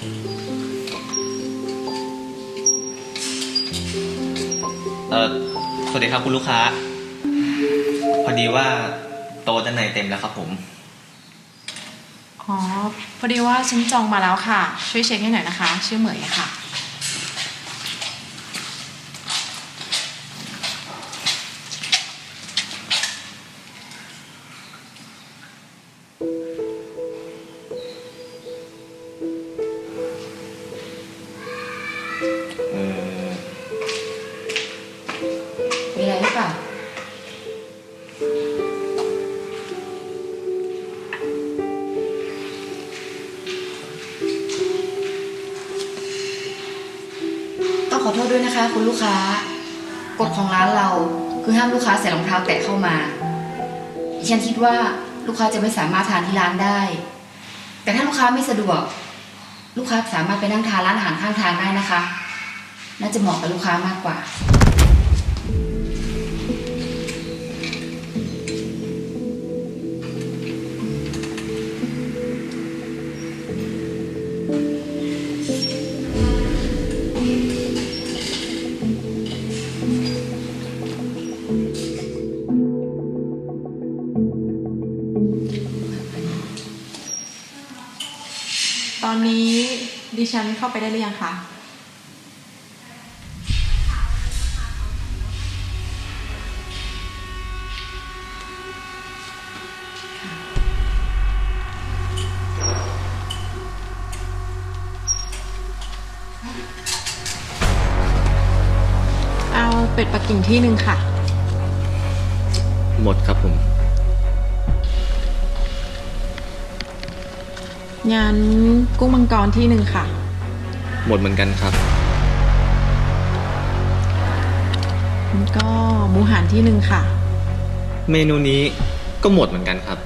เออสวัสดีครับคุณลูกค้า พอดีว่าโต๊ะด้านในเต็มแล้วครับผม อ๋อ พอดีว่าฉันจองมาแล้วค่ะ ช่วยเช็คให้หน่อยนะคะ ชื่อเหมยค่ะ ขอโทษด้วยนะคะ คุณลูกค้ากฎของร้านเราคือห้ามลูกค้าใส่รองเท้าแตะเข้ามาดิฉันคิดว่าลูกค้าจะไม่สามารถทานที่ร้านได้ แต่ถ้าลูกค้าไม่สะดวก ลูกค้าสามารถไปนั่งทานร้านอาหารข้างทางได้นะคะ น่าจะเหมาะกับลูกค้ามากกว่า ตอนนี้ดิฉันเข้าไปได้หรือยังคะเอาเป็ดปักกิ่งที่หนึ่งค่ะ หมดครับผม งั้นกุ้งมังกรที่หนึ่งค่ะ หมดเหมือนกันครับ แล้วก็หมูหันที่หนึ่งค่ะ เมนูนี้ก็หมดเหมือนกันครับ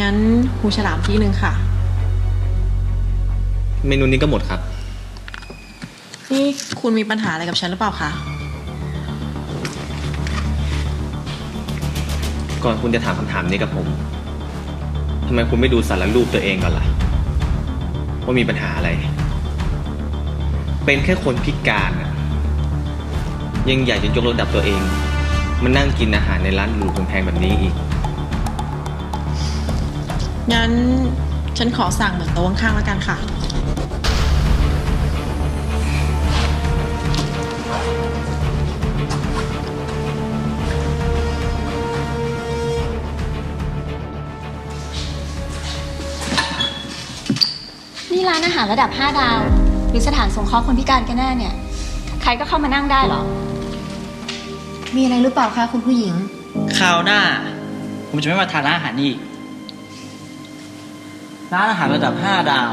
งั้นหูฉลามที่หนึ่งค่ะ เมนูนี้ก็หมดครับ นี่คุณมีปัญหาอะไรกับฉันหรือเปล่าคะ ก่อนคุณจะถามคำถามนี้กับผม ทำไมคุณไม่ดูสารรูปตัวเองก่อนล่ะ ว่ามีปัญหาอะไร เป็นแค่คนพิการน่ะยังอยากจะยกระดับตัวเองมานั่งกินอาหารในร้านหรูแพงๆแบบนี้อีก งั้นฉันขอสั่งเหมือนโต๊ะข้างๆแล้วกันค่ะานอาหารระดับ 5 ดาว หรือสถานสงเคราะห์คนพิการกันแน่เนี่ย ใครก็เข้ามานั่งได้เหรอ มีอะไรหรือเปล่าคะคุณผู้หญิง คราวหน้า ผมจะไม่มาทานร้านอาหารนี่อีก ร้านอาหารระดับ 5 ดาว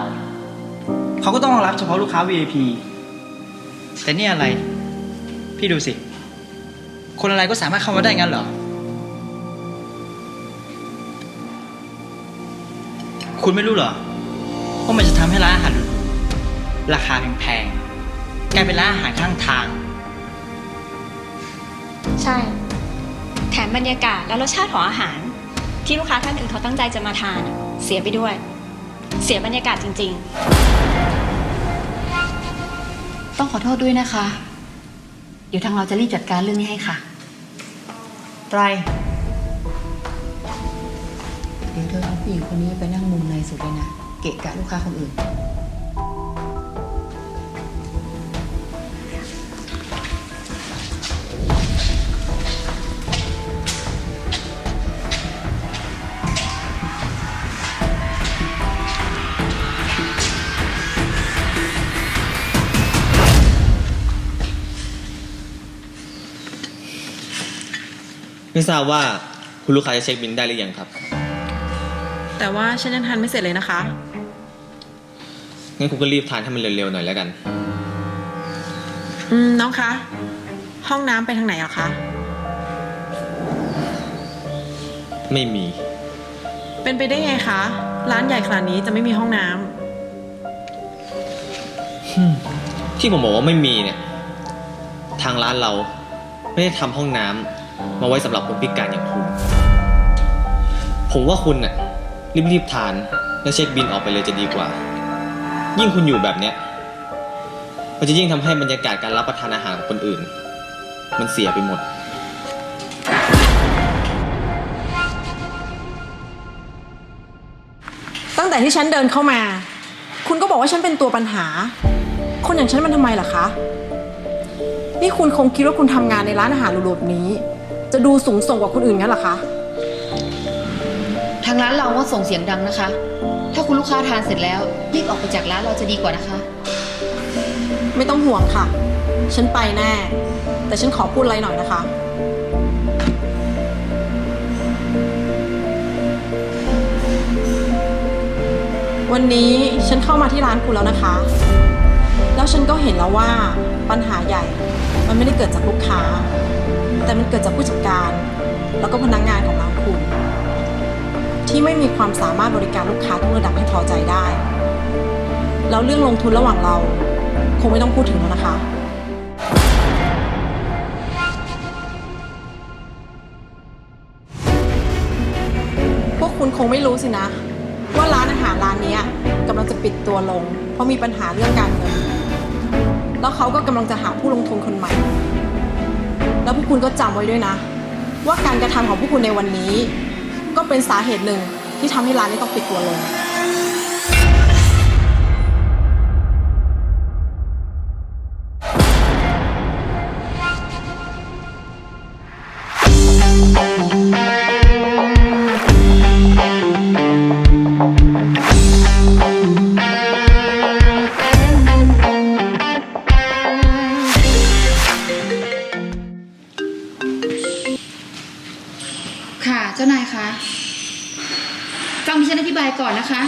เขาก็ต้องรองรับเฉพาะลูกค้า VIP แต่นี่อะไร พี่ดูสิ คนอะไรก็สามารถเข้ามาได้งั้นเหรอ คุณไม่รู้เหรอ ว่ามันจะทำให้ร้านอาหารหรูๆราคาแพงๆกลายเป็นร้านอาหารข้างทาง ใช่ แถมบรรยากาศและรสชาติของอาหาร ที่ลูกค้าท่านอื่นเขาตั้งใจจะมาทาน เสียไปด้วย เสียบรรยากาศจริงๆต้องขอโทษด้วยนะคะ เดี๋ยวทางเราจะรีบจัดการเรื่องนี้ให้ค่ะไรเดี๋ยวเธอเอาผู้หญิงคนนี้ไปนั่งมุมในสุดเลยนะ เกะกะลูกค้าคนอื่น ไม่ทราบว่าคุณลูกค้าจะเช็คบินได้หรือยังครับ แต่ว่าฉันยังทานไม่เสร็จเลยนะคะ งั้นคุณก็รีบทานให้มันเร็วๆหน่อยแล้วกัน อืมน้องคะ ห้องน้ำไปทางไหนเหรอคะ ไม่มี เป็นไปได้ไงคะ ร้านใหญ่ขนาดนี้จะไม่มีห้องน้ำที่ผมบอกว่าไม่มีเนี่ย ทางร้านเราไม่ได้ทำห้องน้ำมาไว้สำหรับคนพิการอย่างคุณ ผมว่าคุณน่ะรีบๆทาน แล้วเช็คบินออกไปเลยจะดีกว่า ยิ่งคุณอยู่แบบเนี้ยมันจะยิ่งทำให้บรรยากาศการรับประทานอาหารของคนอื่น มันเสียไปหมด ตั้งแต่ที่ฉันเดินเข้ามา คุณก็บอกว่าฉันเป็นตัวปัญหา คนอย่างฉันมันทำไมล่ะคะ นี่คุณคงคิดว่าคุณทำงานในร้านอาหารหรูๆแบบนี้ จะดูสูงส่งกว่าคนอื่นงั้นเหรอคะางร้านเราก็ส่งเสียงดังนะคะ ถ้าคุณลูกค้าทานเสร็จแล้วรีบออกไปจากร้านเราจะดีกว่านะคะ ไม่ต้องห่วงค่ะ ฉันไปแน่ แต่ฉันขอพูดอะไรหน่อยนะคะ วันนี้ฉันเข้ามาที่ร้านคุณแล้วนะคะ แล้วฉันก็เห็นแล้วว่าปัญหาใหญ่ มันไม่ได้เกิดจากลูกค้า แต่มันเกิดจากผู้จัดการ แล้วก็พนักงานของร้านคุณ ที่ไม่มีความสามารถบริการลูกค้าทุกระดับให้พอใจได้ แล้วเรื่องลงทุนระหว่างเรา คงไม่ต้องพูดถึงแล้วนะคะ พวกคุณคงไม่รู้สินะ ว่าร้านอาหารร้านนี้กำลังจะปิดตัวลง เพราะมีปัญหาเรื่องการเงิน แล้วเขาก็กำลังจะหาผู้ลงทุนคนใหม่ แล้วพวกคุณก็จำไว้ด้วยนะ ว่าการกระทำของพวกคุณในวันนี้ ก็เป็นสาเหตุหนึ่งที่ทำให้ร้านนี้ต้องปิดตัวลง จ้านายคะ ฟังดิฉันอธิบายก่อนนะคะ